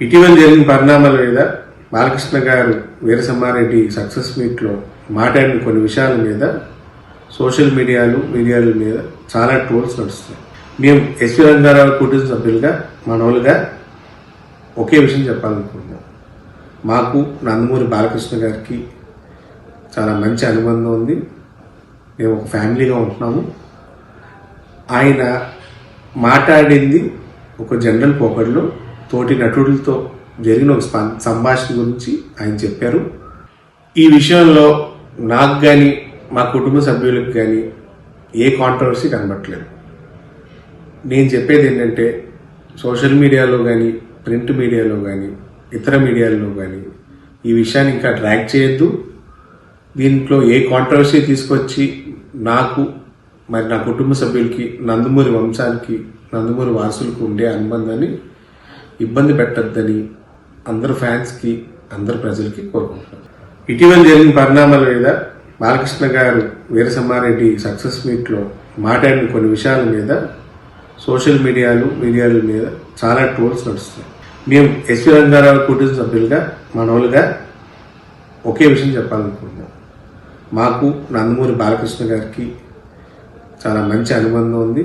ఇటీవల జరిగిన పరిణామాల మీద బాలకృష్ణ గారు వీరసమ్మారెడ్డి సక్సెస్ మీట్లో మాట్లాడిన కొన్ని విషయాల మీద సోషల్ మీడియాలు మీడియాల మీద చాలా ట్రోల్స్ నడుస్తున్నాయి. మేము ఎస్వి రంగారావు కుటుంబ సభ్యులుగా మనోళ్ళుగా ఒకే విషయం చెప్పాలనుకుంటున్నాం. మాకు నందమూరి బాలకృష్ణ గారికి చాలా మంచి అనుబంధం ఉంది. మేము ఒక ఫ్యామిలీగా ఉంటున్నాము. ఆయన మాట్లాడింది ఒక జనరల్ పోకడ్లో. తోటి నటుడితో జరిగిన ఒక సంభాషణ గురించి ఆయన చెప్పారు. ఈ విషయంలో నాకు కానీ మా కుటుంబ సభ్యులకు కానీ ఏ కాంట్రవర్సీ కనబట్టలేదు. నేను చెప్పేది ఏంటంటే సోషల్ మీడియాలో కానీ ప్రింట్ మీడియాలో కానీ ఇతర మీడియాల్లో కానీ ఈ విషయాన్ని ఇంకా ట్రాక్ చేయొద్దు. దీంట్లో ఏ కాంట్రవర్సీ తీసుకొచ్చి నాకు మరి నా కుటుంబ సభ్యులకి నందమూరి వంశానికి నందమూరి వారసులకు ఉండే అనుబంధాన్ని ఇబ్బంది పెట్టద్దని అందరు ఫ్యాన్స్కి అందరు ప్రజలకి కోరుకుంటున్నాను ఇటీవల జరిగిన పరిణామాల మీద బాలకృష్ణ గారు వీరసమ్మారెడ్డి సక్సెస్ మీట్లో మాట్లాడిన కొన్ని విషయాల మీద సోషల్ మీడియాలు మీడియాల మీద చాలా ట్రోల్స్ నడుస్తున్నాయి. మేము ఎస్వి రంగారావు కుటుంబ సభ్యులుగా మనోళ్ళుగా ఒకే విషయం చెప్పాలనుకుంటున్నాం. మాకు నందమూరి బాలకృష్ణ గారికి చాలా మంచి అనుబంధం ఉంది.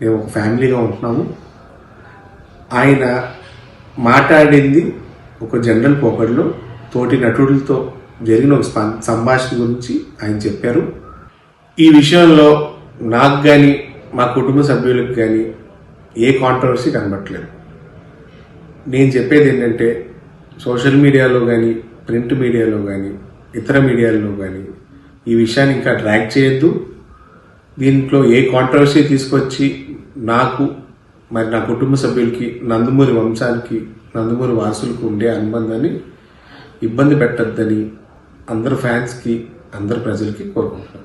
మేము ఒక ఫ్యామిలీగా ఉంటున్నాము. ఆయన మాట్లాడింది ఒక జనరల్ పోకడ్లో తోటి నటులతో జరిగిన ఒక సంభాషణ గురించి ఆయన చెప్పారు. ఈ విషయంలో నాకు కానీ మా కుటుంబ సభ్యులకు కానీ ఏ కాంట్రవర్సీ కనబట్టలేదు. నేను చెప్పేది ఏంటంటే సోషల్ మీడియాలో కానీ ప్రింట్ మీడియాలో కానీ ఇతర మీడియాల్లో కానీ ఈ విషయాన్ని ఇంకా ట్రాక్ చేయొద్దు. దీంట్లో ఏ కాంట్రవర్సీ తీసుకొచ్చి నాకు మరి నా కుటుంబ సభ్యులకి నందమూరి వంశానికి నందమూరి వారసులకు ఉండే అనుబంధాన్ని ఇబ్బంది పెట్టద్దని అందరు ఫ్యాన్స్కి అందరు ప్రజలకి కోరుకుంటున్నాను.